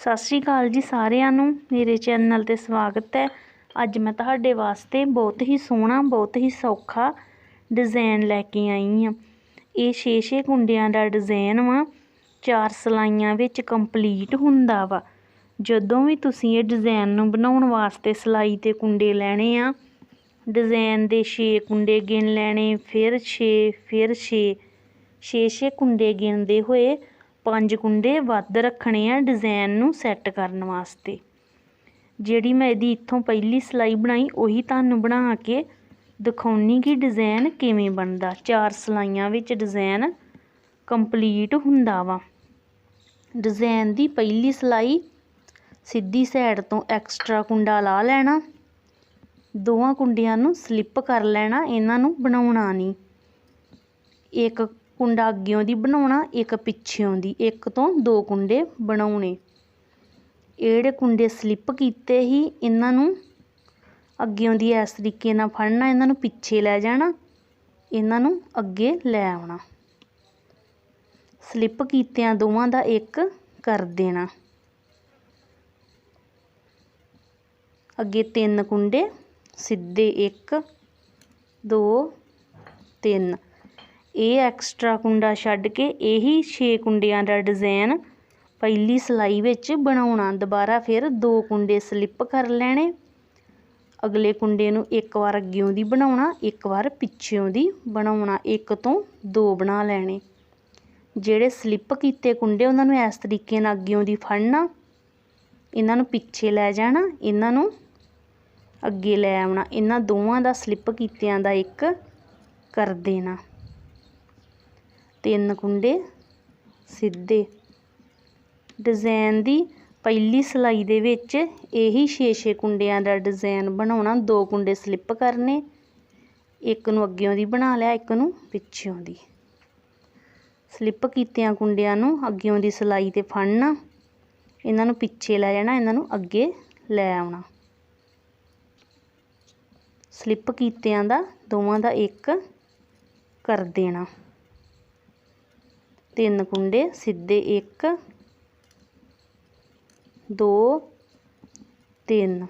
ਸਤਿ ਸ਼੍ਰੀ ਅਕਾਲ ਜੀ ਸਾਰਿਆਂ ਨੂੰ। ਮੇਰੇ ਚੈਨਲ ਤੇ ਸਵਾਗਤ ਹੈ। ਅੱਜ ਮੈਂ ਤੁਹਾਡੇ ਵਾਸਤੇ ਬਹੁਤ ਹੀ ਸੋਹਣਾ, ਬਹੁਤ ਹੀ ਸੌਖਾ ਡਿਜ਼ਾਈਨ ਲੈ ਕੇ ਆਈ ਹਾਂ। ਇਹ 6-6 ਕੁੰਡਿਆਂ ਦਾ ਡਿਜ਼ਾਈਨ ਵਾ। ਚਾਰ ਸਲਾਈਆਂ ਵਿੱਚ ਕੰਪਲੀਟ ਹੁੰਦਾ ਵਾ। ਜਦੋਂ ਵੀ ਤੁਸੀਂ ਇਹ ਡਿਜ਼ਾਈਨ ਨੂੰ ਬਣਾਉਣ ਵਾਸਤੇ ਸਲਾਈ ਤੇ ਕੁੰਡੇ ਲੈਣੇ ਆ, ਡਿਜ਼ਾਈਨ ਦੇ 6 ਕੁੰਡੇ ਗਿਣ ਲੈਣੇ, ਫਿਰ 6 ਫਿਰ 6 6-6 ਕੁੰਡੇ ਗਿਣਦੇ ਹੋਏ ਪੰਜ ਕੁੰਡੇ ਵੱਧ ਰੱਖਣੇ ਆ ਡਿਜ਼ਾਈਨ ਨੂੰ ਸੈੱਟ ਕਰਨ ਵਾਸਤੇ। ਜਿਹੜੀ ਮੈਂ ਇਹਦੀ ਇੱਥੋਂ ਪਹਿਲੀ ਸਲਾਈ ਬਣਾਈ, ਉਹੀ ਤੁਹਾਨੂੰ ਬਣਾ ਕੇ ਦਿਖਾਉਣੀ ਕਿ ਡਿਜ਼ਾਈਨ ਕਿਵੇਂ ਬਣਦਾ। ਚਾਰ ਸਲਾਈਆਂ ਵਿੱਚ ਡਿਜ਼ਾਈਨ ਕੰਪਲੀਟ ਹੁੰਦਾ ਵਾ। ਡਿਜ਼ਾਈਨ ਦੀ ਪਹਿਲੀ ਸਲਾਈ ਸਿੱਧੀ ਸਾਈਡ ਤੋਂ ਐਕਸਟਰਾ ਕੁੰਡਾ ਲਾ ਲੈਣਾ। ਦੋਵਾਂ ਕੁੰਡਿਆਂ ਨੂੰ ਸਲਿੱਪ ਕਰ ਲੈਣਾ, ਇਹਨਾਂ ਨੂੰ ਬਣਾਉਣਾ ਨਹੀਂ। ਇੱਕ ਕੁੰਡਾ ਅੱਗਿਓਂ ਦੀ ਬਣਾਉਣਾ, ਇੱਕ ਪਿੱਛਿਓਂ ਦੀ। ਇੱਕ ਤੋਂ ਦੋ ਕੁੰਡੇ ਬਣਾਉਣੇ। ਇਹ ਜਿਹੜੇ ਕੁੰਡੇ ਸਲਿੱਪ ਕੀਤੇ ਹੀ ਇਹਨਾਂ ਨੂੰ ਅੱਗਿਓਂ ਦੀ ਇਸ ਤਰੀਕੇ ਨਾਲ ਫੜਨਾ, ਇਹਨਾਂ ਨੂੰ ਪਿੱਛੇ ਲੈ ਜਾਣਾ, ਇਹਨਾਂ ਨੂੰ ਅੱਗੇ ਲੈ ਆਉਣਾ। ਸਲਿੱਪ ਕੀਤਿਆਂ ਦੋਵਾਂ ਦਾ ਇੱਕ ਕਰ ਦੇਣਾ। ਅੱਗੇ ਤਿੰਨ ਕੁੰਡੇ, ਸਿੱਧੇ ਇੱਕ, ਦੋ, ਤਿੰਨ। ਇਹ ਐਕਸਟਰਾ ਕੁੰਡਾ ਛੱਡ ਕੇ ਇਹੀ 6 ਕੁੰਡਿਆਂ ਦਾ ਡਿਜ਼ਾਈਨ ਪਹਿਲੀ ਸਲਾਈ ਵਿੱਚ ਬਣਾਉਣਾ। ਦੁਬਾਰਾ ਫਿਰ ਦੋ ਕੁੰਡੇ ਸਲਿੱਪ ਕਰ ਲੈਣੇ। ਅਗਲੇ ਕੁੰਡੇ ਨੂੰ ਇੱਕ ਵਾਰ ਅੱਗਿਓਂ ਦੀ ਬਣਾਉਣਾ, ਇੱਕ ਵਾਰ ਪਿੱਛਿਓਂ ਦੀ ਬਣਾਉਣਾ, ਇੱਕ ਤੋਂ ਦੋ ਬਣਾ ਲੈਣੇ। ਜਿਹੜੇ ਸਲਿੱਪ ਕੀਤੇ ਕੁੰਡੇ ਉਹਨਾਂ ਨੂੰ ਇਸ ਤਰੀਕੇ ਨਾਲ ਅੱਗਿਓਂ ਦੀ ਫੜਨਾ। ਇਹਨਾਂ ਨੂੰ ਪਿੱਛੇ ਲੈ ਜਾਣਾ, ਇਹਨਾਂ ਨੂੰ ਅੱਗੇ ਲੈ ਆਉਣਾ। ਇਹਨਾਂ ਦੋਵਾਂ ਦਾ ਸਲਿੱਪ ਕੀਤਿਆਂ ਦਾ ਇੱਕ ਕਰ ਦੇਣਾ। ਤਿੰਨ ਕੁੰਡੇ ਸਿੱਧੇ। ਡਿਜ਼ਾਈਨ ਦੀ ਪਹਿਲੀ ਸਲਾਈ ਦੇ ਵਿੱਚ ਇਹੀ 6-6 ਕੁੰਡਿਆਂ ਦਾ ਡਿਜ਼ਾਈਨ ਬਣਾਉਣਾ, ਦੋ ਕੁੰਡੇ ਸਲਿੱਪ ਕਰਨੇ, ਇੱਕ ਨੂੰ ਅੱਗਿਓਂ ਦੀ ਬਣਾ ਲਿਆ, ਇੱਕ ਨੂੰ ਪਿੱਛੋਂ ਦੀ। ਸਲਿੱਪ ਕੀਤਿਆਂ ਕੁੰਡਿਆਂ ਨੂੰ ਅੱਗਿਓਂ ਦੀ ਸਲਾਈ ਤੇ ਫੜਨਾ, ਇਹਨਾਂ ਨੂੰ ਪਿੱਛੇ ਲੈ ਜਾਣਾ, ਇਹਨਾਂ ਨੂੰ ਅੱਗੇ ਲੈ ਆਉਣਾ। ਸਲਿੱਪ ਕੀਤਿਆਂ ਦਾ, ਦੋਵਾਂ ਦਾ ਇੱਕ ਕਰ ਦੇਣਾ। ਤਿੰਨ ਕੁੰਡੇ, ਸਿੱਧੇ ਇੱਕ, ਦੋ, ਤਿੰਨ।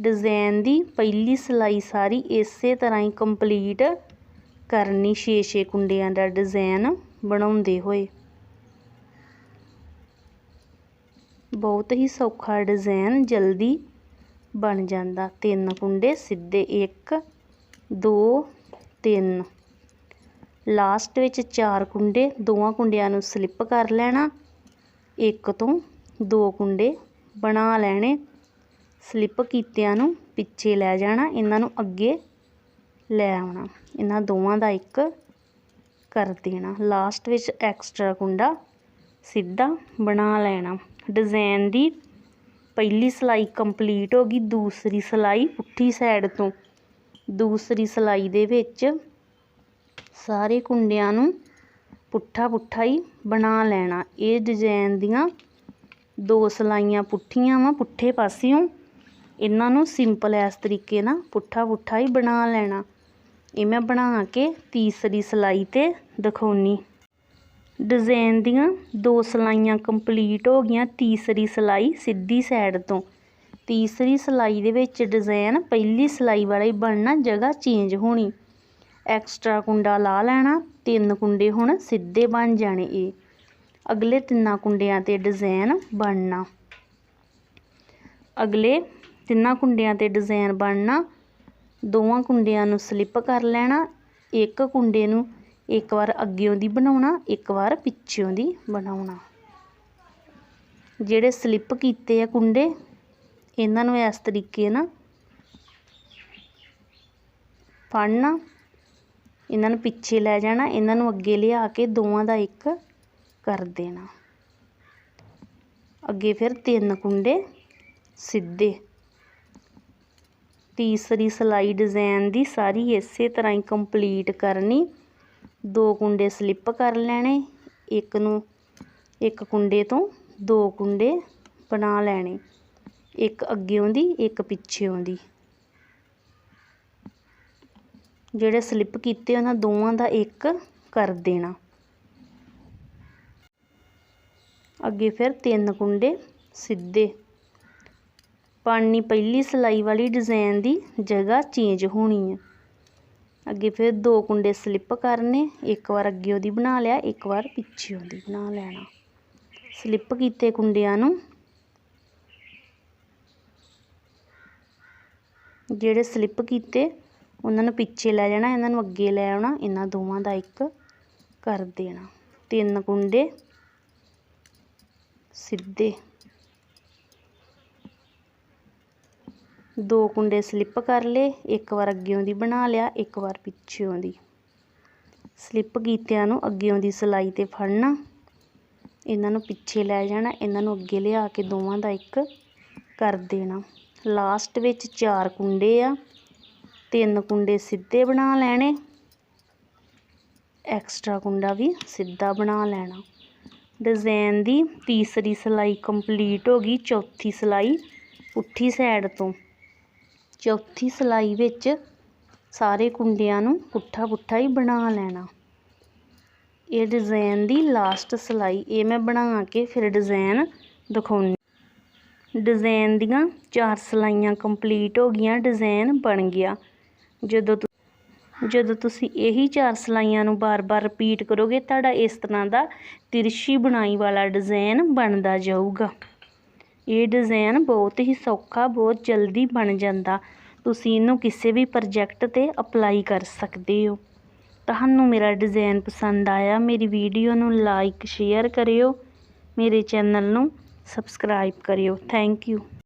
ਡਿਜ਼ਾਈਨ ਦੀ ਪਹਿਲੀ ਸਲਾਈ ਸਾਰੀ ਇਸੇ ਤਰ੍ਹਾਂ ਹੀ ਕੰਪਲੀਟ ਕਰਨੀ 6-6 ਕੁੰਡਿਆਂ ਦਾ ਡਿਜ਼ਾਈਨ ਬਣਾਉਂਦੇ ਹੋਏ। ਬਹੁਤ ਹੀ ਸੌਖਾ ਡਿਜ਼ਾਈਨ ਜਲਦੀ ਬਣ ਜਾਂਦਾ। ਤਿੰਨ ਕੁੰਡੇ, ਸਿੱਧੇ ਇੱਕ, ਦੋ, ਤਿੰਨ। ਲਾਸਟ ਵਿੱਚ ਚਾਰ ਕੁੰਡੇ, ਦੋਵਾਂ ਕੁੰਡਿਆਂ ਨੂੰ ਸਲਿੱਪ ਕਰ ਲੈਣਾ। ਇੱਕ ਤੋਂ ਦੋ ਕੁੰਡੇ ਬਣਾ ਲੈਣੇ। ਸਲਿੱਪ ਕੀਤਿਆਂ ਨੂੰ ਪਿੱਛੇ ਲੈ ਜਾਣਾ, ਇਹਨਾਂ ਨੂੰ ਅੱਗੇ ਲੈ ਆਉਣਾ। ਇਹਨਾਂ ਦੋਵਾਂ ਦਾ ਇੱਕ ਕਰ ਦੇਣਾ। ਲਾਸਟ ਵਿੱਚ ਐਕਸਟਰਾ ਕੁੰਡਾ ਸਿੱਧਾ ਬਣਾ ਲੈਣਾ। ਡਿਜ਼ਾਈਨ ਦੀ ਪਹਿਲੀ ਸਲਾਈ ਕੰਪਲੀਟ ਹੋ ਗਈ, ਦੂਸਰੀ ਸਲਾਈ ਪੁੱਠੀ ਸਾਈਡ ਤੋਂ। ਦੂਸਰੀ ਸਲਾਈ ਦੇ ਵਿੱਚ ਸਾਰੇ ਕੁੰਡਿਆਂ ਨੂੰ ਪੁੱਠਾ ਪੁੱਠਾ ਹੀ ਬਣਾ ਲੈਣਾ। ਇਹ ਡਿਜ਼ਾਈਨ ਦੀਆਂ ਦੋ ਸਲਾਈਆਂ ਪੁੱਠੀਆਂ ਵਾ, ਪੁੱਠੇ ਪਾਸਿਓਂ। ਇਹਨਾਂ ਨੂੰ ਸਿੰਪਲ ਇਸ ਤਰੀਕੇ ਨਾਲ ਪੁੱਠਾ ਪੁੱਠਾ ਹੀ ਬਣਾ ਲੈਣਾ। ਇਹ ਮੈਂ ਬਣਾ ਕੇ ਤੀਸਰੀ ਸਲਾਈ ਤੇ ਦਿਖਾਉਣੀ। ਡਿਜ਼ਾਈਨ ਦੀਆਂ ਦੋ ਸਲਾਈਆਂ ਕੰਪਲੀਟ ਹੋ ਗਈਆਂ ਤੀਸਰੀ ਸਲਾਈ ਸਿੱਧੀ ਸਾਈਡ ਤੋਂ। ਤੀਸਰੀ ਸਲਾਈ ਦੇ ਵਿੱਚ ਡਿਜ਼ਾਈਨ ਪਹਿਲੀ ਸਲਾਈ ਵਾਲਾ ਹੀ ਬਣਨਾ, ਜਗ੍ਹਾ ਚੇਂਜ ਹੋਣੀ। ਐਕਸਟਰਾ ਕੁੰਡਾ ਲਾ ਲੈਣਾ, ਤਿੰਨ ਕੁੰਡੇ ਹੁਣ ਸਿੱਧੇ ਬਣ ਜਾਣੇ ਇਹ। ਅਗਲੇ ਤਿੰਨਾਂ ਕੁੰਡਿਆਂ ਤੇ ਡਿਜ਼ਾਈਨ ਬਣਨਾ। ਅਗਲੇ ਤਿੰਨਾਂ ਕੁੰਡਿਆਂ ਤੇ ਡਿਜ਼ਾਈਨ ਬਣਨਾ, ਦੋਵਾਂ ਕੁੰਡਿਆਂ ਨੂੰ ਸਲਿੱਪ ਕਰ ਲੈਣਾ, ਇੱਕ ਕੁੰਡੇ ਨੂੰ ਇੱਕ ਵਾਰ ਅੱਗਿਓਂ ਦੀ ਬਣਾਉਣਾ, ਇੱਕ ਵਾਰ ਪਿੱਛਿਓਂ ਦੀ ਬਣਾਉਣਾ। ਜਿਹੜੇ ਸਲਿੱਪ ਕੀਤੇ ਆ ਕੁੰਡੇ, ਇਹਨਾਂ ਨੂੰ ਇਸ ਤਰੀਕੇ ਨਾਲ ਫੜਨਾ ਇਹਨਾਂ ਨੂੰ ਪਿੱਛੇ ਲੈ ਜਾਣਾ, ਇਹਨਾਂ ਨੂੰ ਅੱਗੇ ਲਿਆ ਕੇ ਦੋਵਾਂ ਦਾ ਇੱਕ ਕਰ ਦੇਣਾ। ਅੱਗੇ ਫਿਰ ਤਿੰਨ ਕੁੰਡੇ ਸਿੱਧੇ। ਤੀਸਰੀ ਸਲਾਈ ਡਿਜ਼ਾਈਨ ਦੀ ਸਾਰੀ ਇਸੇ ਤਰ੍ਹਾਂ ਹੀ ਕੰਪਲੀਟ ਕਰਨੀ। ਦੋ ਕੁੰਡੇ ਸਲਿੱਪ ਕਰ ਲੈਣੇ, ਇੱਕ ਨੂੰ, ਇੱਕ ਕੁੰਡੇ ਤੋਂ ਦੋ ਕੁੰਡੇ ਬਣਾ ਲੈਣੇ। ਇੱਕ ਅੱਗੇ ਆਉਂਦੀ, ਇੱਕ ਪਿੱਛੇ ਆਉਂਦੀ। ਜਿਹੜੇ ਸਲਿੱਪ ਕੀਤੇ, ਉਹਨਾਂ ਦੋਵਾਂ ਦਾ ਇੱਕ ਕਰ ਦੇਣਾ। ਅੱਗੇ ਫਿਰ ਤਿੰਨ ਕੁੰਡੇ ਸਿੱਧੇ। ਪਾਣੀ ਪਹਿਲੀ ਸਿਲਾਈ ਵਾਲੀ ਡਿਜ਼ਾਈਨ ਦੀ ਜਗ੍ਹਾ ਚੇਂਜ ਹੋਣੀ ਹੈ ਅੱਗੇ ਫਿਰ ਦੋ ਕੁੰਡੇ ਸਲਿੱਪ ਕਰਨੇ, ਇੱਕ ਵਾਰ ਅੱਗੇ ਉਹਦੀ ਬਣਾ ਲਿਆ, ਇੱਕ ਵਾਰ ਪਿੱਛੇ ਉਹਦੀ ਬਣਾ ਲੈਣਾ। ਸਲਿੱਪ ਕੀਤੇ ਕੁੰਡਿਆਂ ਨੂੰ। ਜਿਹੜੇ ਸਲਿੱਪ ਕੀਤੇ ਉਹਨਾਂ ਨੂੰ ਪਿੱਛੇ ਲੈ ਜਾਣਾ, ਇਹਨਾਂ ਨੂੰ ਅੱਗੇ ਲੈ ਆਉਣਾ, ਇਹਨਾਂ ਦੋਵਾਂ ਦਾ ਇੱਕ ਕਰ ਦੇਣਾ। ਤਿੰਨ ਕੁੰਡੇ ਸਿੱਧੇ। ਦੋ ਕੁੰਡੇ ਸਲਿੱਪ ਕਰ ਲਏ, ਇੱਕ ਵਾਰ ਅੱਗਿਓਂ ਦੀ ਬਣਾ ਲਿਆ, ਇੱਕ ਵਾਰ ਪਿੱਛਿਓਂ ਦੀ। ਸਲਿੱਪ ਕੀਤਿਆਂ ਨੂੰ ਅੱਗਿਓਂ ਦੀ ਸਿਲਾਈ ਤੇ ਫੜਨਾ। ਇਹਨਾਂ ਨੂੰ ਪਿੱਛੇ ਲੈ ਜਾਣਾ, ਇਹਨਾਂ ਨੂੰ ਅੱਗੇ ਲਿਆ ਕੇ ਦੋਵਾਂ ਦਾ ਇੱਕ ਕਰ ਦੇਣਾ। ਲਾਸਟ ਵਿੱਚ ਚਾਰ ਕੁੰਡੇ ਆ। ਤਿੰਨ ਕੁੰਡੇ ਸਿੱਧੇ ਬਣਾ ਲੈਣੇ। ਐਕਸਟਰਾ ਕੁੰਡਾ ਵੀ ਸਿੱਧਾ ਬਣਾ ਲੈਣਾ। ਡਿਜ਼ਾਈਨ ਦੀ ਤੀਸਰੀ ਸਿਲਾਈ ਕੰਪਲੀਟ ਹੋ ਗਈ ਚੌਥੀ ਸਿਲਾਈ ਪੁੱਠੀ ਸਾਈਡ ਤੋਂ। ਚੌਥੀ ਸਿਲਾਈ ਵਿੱਚ ਸਾਰੇ ਕੁੰਡਿਆਂ ਨੂੰ ਪੁੱਠਾ ਪੁੱਠਾ ਹੀ ਬਣਾ ਲੈਣਾ। ਇਹ ਡਿਜ਼ਾਈਨ ਦੀ ਲਾਸਟ ਸਿਲਾਈ, ਇਹ ਮੈਂ ਬਣਾ ਕੇ ਫਿਰ ਡਿਜ਼ਾਈਨ ਦਿਖਾਉਣੀ। ਡਿਜ਼ਾਈਨ ਦੀਆਂ ਚਾਰ ਸਿਲਾਈਆਂ ਕੰਪਲੀਟ ਹੋ ਗਈਆਂ ਡਿਜ਼ਾਈਨ ਬਣ ਗਿਆ। ਜਦੋਂ ਤੁ- ਜਦੋਂ ਤੁਸੀਂ ਇਹੀ ਚਾਰ ਸਿਲਾਈਆਂ ਨੂੰ ਬਾਰ-ਬਾਰ ਰਿਪੀਟ ਕਰੋਗੇ, ਤੁਹਾਡਾ ਇਸ ਤਰ੍ਹਾਂ ਦਾ ਤਿਰਛੀ ਬੁਣਾਈ ਵਾਲਾ ਡਿਜ਼ਾਈਨ ਬਣਦਾ ਜਾਊਗਾ। ਇਹ ਡਿਜ਼ਾਈਨ ਬਹੁਤ ਹੀ ਸੌਖਾ, ਬਹੁਤ ਜਲਦੀ ਬਣ ਜਾਂਦਾ। ਤੁਸੀਂ ਇਹਨੂੰ ਕਿਸੇ ਵੀ ਪ੍ਰੋਜੈਕਟ ਤੇ ਅਪਲਾਈ ਕਰ ਸਕਦੇ ਹੋ। ਤੁਹਾਨੂੰ ਮੇਰਾ ਡਿਜ਼ਾਈਨ ਪਸੰਦ ਆਇਆ, ਮੇਰੀ ਵੀਡੀਓ ਨੂੰ ਲਾਈਕ ਸ਼ੇਅਰ ਕਰਿਓ, ਮੇਰੇ ਚੈਨਲ ਨੂੰ ਸਬਸਕ੍ਰਾਈਬ ਕਰਿਓ। Thank you